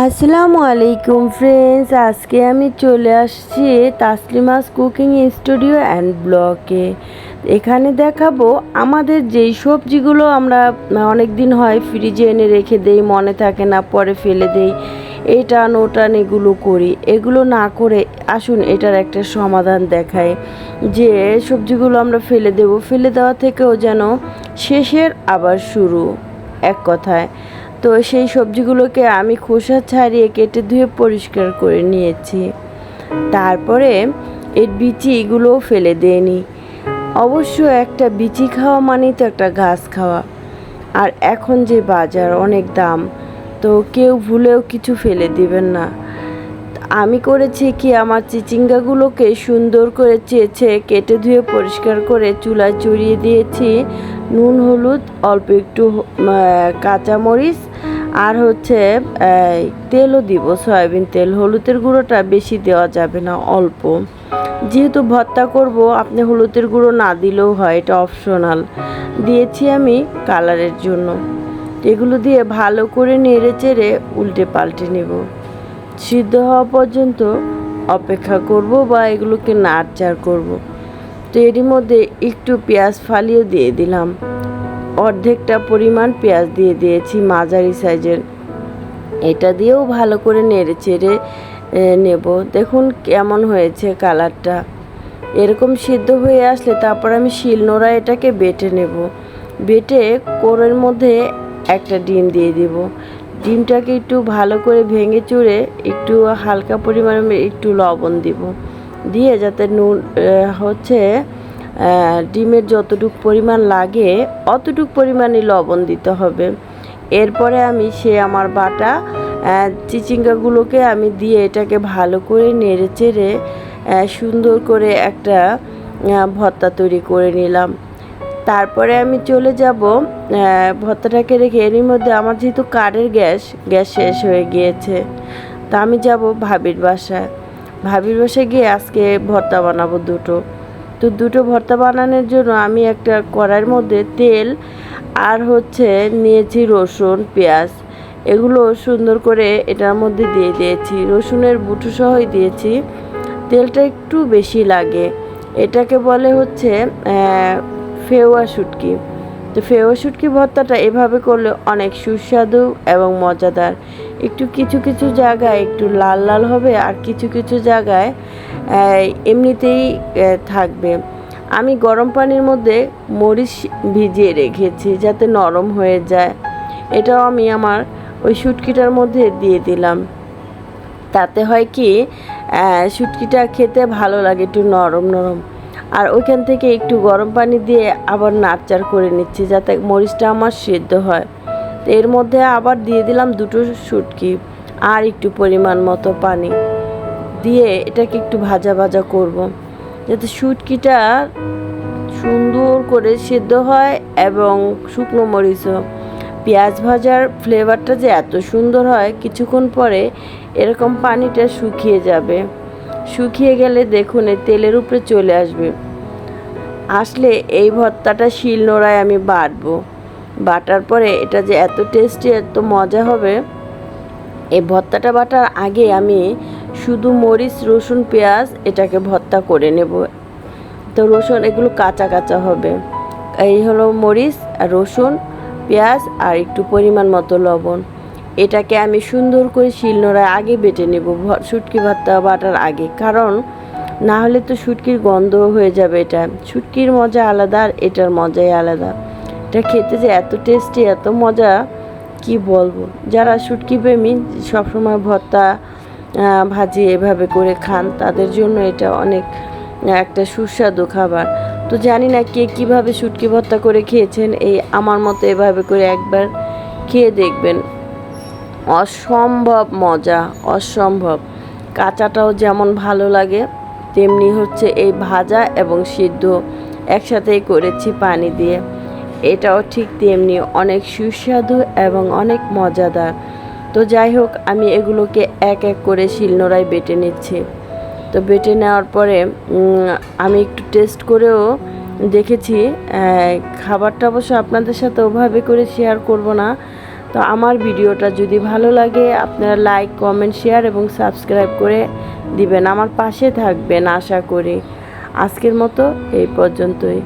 আসসালামু আলাইকুম ফ্রেন্ডস আজকে আমি চলে আসছি তাসলিমাস কুকিং স্টুডিও অ্যান্ড ব্লকে। এখানে দেখাবো আমাদের যেই সবজিগুলো আমরা অনেক দিন হয় ফ্রিজে এনে রেখে দেই, মনে থাকে না, পরে ফেলে দেই এটান ওটান এগুলো করি। এগুলো না করে আসুন এটার একটা সমাধান দেখায় যে সবজিগুলো আমরা ফেলে দেব। ফেলে দেওয়া থেকেও যেন শেষের আবার শুরু, এক কথায়। তো সেই সবজিগুলোকে আমি খোসা ছাড়িয়ে কেটে ধুয়ে পরিষ্কার করে নিয়েছি। তারপরে এর বিচিগুলোও ফেলে দেয়নি অবশ্য একটা বিচি খাওয়া মানেই তো একটা ঘাস খাওয়া। আর এখন যে বাজার, অনেক দাম, তো কেউ ভুলেও কিছু ফেলে দিবেন না। আমি করেছি কি, আমার চিচিঙ্গাগুলোকে সুন্দর করে চেয়েছে কেটে ধুয়ে পরিষ্কার করে চুলায় চড়িয়ে দিয়েছি। নুন, হলুদ, অল্প একটু কাঁচামরিচ আর হচ্ছে তেলও দিব, সয়াবিন তেল। হলুদের গুঁড়োটা বেশি দেওয়া যাবে না, অল্প। যেহেতু ভর্তা করব, আপনি হলুদের গুঁড়ো না দিলেও হয়, এটা অপশনাল দিয়েছি আমি কালারের জন্য। এগুলো দিয়ে ভালো করে নেড়ে চেড়ে উল্টে পাল্টে নেব। সিদ্ধ হওয়া পর্যন্ত অপেক্ষা করব বা এগুলোকে নাড়চাড় করব। তো এরই মধ্যে একটু পেঁয়াজ ফালিয়ে দিয়ে দিলাম। অর্ধেকটা পরিমাণ পেঁয়াজ দিয়ে দিয়েছি মাঝারি সাইজের। এটা দিয়েও ভালো করে নেড়ে চেড়ে নেব। দেখুন কেমন হয়েছে কালারটা। এরকম সিদ্ধ হয়ে আসলে তারপর আমি শিলনোড়া এটাকে বেটে নেব। বেটে কোরের মধ্যে একটা ডিম দিয়ে দিব। ডিমটাকে একটু ভালো করে ভেঙে চুড়ে একটু হালকা পরিমাণে একটু লবণ দিব। দিয়ে যাতে নুন হচ্ছে ডিমের যতটুকু পরিমাণ লাগে, অতটুক পরিমাণে লবণ দিতে হবে। এরপরে আমি সে আমার বাটা চিচিঙ্গাগুলোকে আমি দিয়ে এটাকে ভালো করে নেড়ে চেড়ে সুন্দর করে একটা ভর্তা তৈরি করে নিলাম। তারপরে আমি চলে যাব ভর্তাটাকে রেখে এরই মধ্যে আমার যেহেতু কারের গ্যাস গ্যাস শেষ হয়ে গিয়েছে, তা আমি যাব ভাবির বাসায়। ভাবির বাসায় গিয়ে আজকে ভর্তা বানাবো দুটো। তো দুটো ভর্তা বানানোর জন্য আমি একটা কড়াইয়ের মধ্যে তেল আর হচ্ছে নিয়েছি রসুন, পেঁয়াজ। এগুলো সুন্দর করে এটার মধ্যে দিয়ে দিয়েছি। রসুনের বুটো সহই দিয়েছি। তেলটা একটু বেশি লাগে। এটাকে বলে হচ্ছে ফেওয়া শুটকি। তো ফেওয়া শুটকি ভর্তাটা এভাবে করলে অনেক সুস্বাদু এবং মজাদার। একটু কিছু কিছু জায়গায় একটু লাল লাল হবে আর কিছু কিছু জায়গায় এমনিতেই থাকবে। আমি গরম পানির মধ্যে মরিচ ভিজিয়ে রেখেছি যাতে নরম হয়ে যায়। এটাও আমি আমার ওই শুটকিটার মধ্যে দিয়ে দিলাম। তাতে হয় কি শুটকিটা খেতে ভালো লাগে একটু নরম নরম। আর ওইখান থেকে একটু গরম পানি দিয়ে আবার নাড়চাড় করে নিচ্ছি যাতে মরিচটা আমার সেদ্ধ হয়। তো এর মধ্যে আবার দিয়ে দিলাম দুটো শুটকি আর একটু পরিমাণ মতো পানি। দিয়ে এটাকে একটু ভাজা ভাজা করব। যাতে শুটকিটা সুন্দর করে সেদ্ধ হয় এবং শুকনো মরিচও। পেঁয়াজ ভাজার ফ্লেভারটা যে এত সুন্দর হয়, কিছুক্ষণ পরে এরকম পানিটা শুকিয়ে যাবে। শুকিয়ে গেলে দেখুন এই তেলের উপরে চলে আসবে। আসলে এই ভর্তাটা শিল নোড়ায় আমি বাটবো। বাটার পরে এটা যে এত টেস্টি এত মজা হবে এই ভর্তাটা বাটার আগে আমি শুধু মরিচ, রসুন, পেঁয়াজ এটাকে ভর্তা করে নেব। তো রসুন এগুলো কাঁচা কাঁচা হবে। এই হলো মরিচ আর রসুন, পেঁয়াজ আর একটু পরিমাণ মতো লবণ। এটাকে আমি সুন্দর করে শিলনোড়ায় আগে বেটে নেব শুটকি ভর্তা বাটার আগে। কারণ না হলে তো শুটকির গন্ধ হয়ে যাবে এটা। শুটকির মজা আলাদা আর এটার মজাই আলাদা। এটা খেতে যে এত টেস্টি এত মজা, কি বলব? যারা শুটকি প্রেমী, সবসময় ভর্তা ভাজি এভাবে করে খান। তাদের জন্য এটা অনেক একটা সুস্বাদু খাবার। তো জানি না কে কীভাবে শুটকি ভর্তা করে খেয়েছেন, এই আমার মতো এভাবে করে একবার খেয়ে দেখবেন। অসম্ভব মজা, অসম্ভব। কাঁচাটাও যেমন ভালো লাগে, তেমনি হচ্ছে এই ভাজা এবং সিদ্ধ একসাথেই করেছি পানি দিয়ে। এটাও ঠিক তেমনি অনেক সুস্বাদু এবং অনেক মজাদার। তো যাই হোক, আমি এগুলোকে এক এক করে শিলনোড়ায় বেটে নিচ্ছি। তো বেটে নেওয়ার পরে আমি একটু টেস্ট করেও দেখেছি খাবারটা অবশ্য আপনাদের সাথে ওভাবে করে শেয়ার করব না। তো আমার ভিডিওটা যদি ভালো লাগে, আপনারা লাইক কমেন্ট শেয়ার এবং সাবস্ক্রাইব করে দিবেন। আমার পাশে থাকবেন আশা করি। আজকের মতো এই পর্যন্তই।